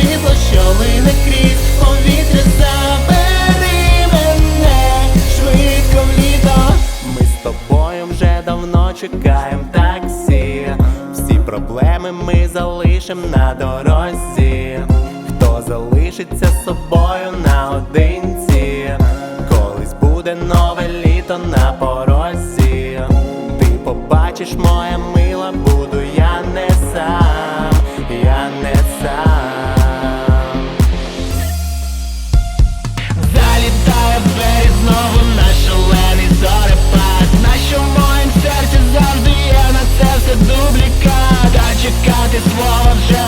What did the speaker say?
світло, що лине крізь повітря забери мене швидко в літо. Ми з тобою вже давно чекаємо таксі. Всі проблеми ми залишимо на дорозі. Хто залишиться з собою наодинці? Колись буде нове літо на порозі. Ти побачиш моя мила, буду я не сам. love.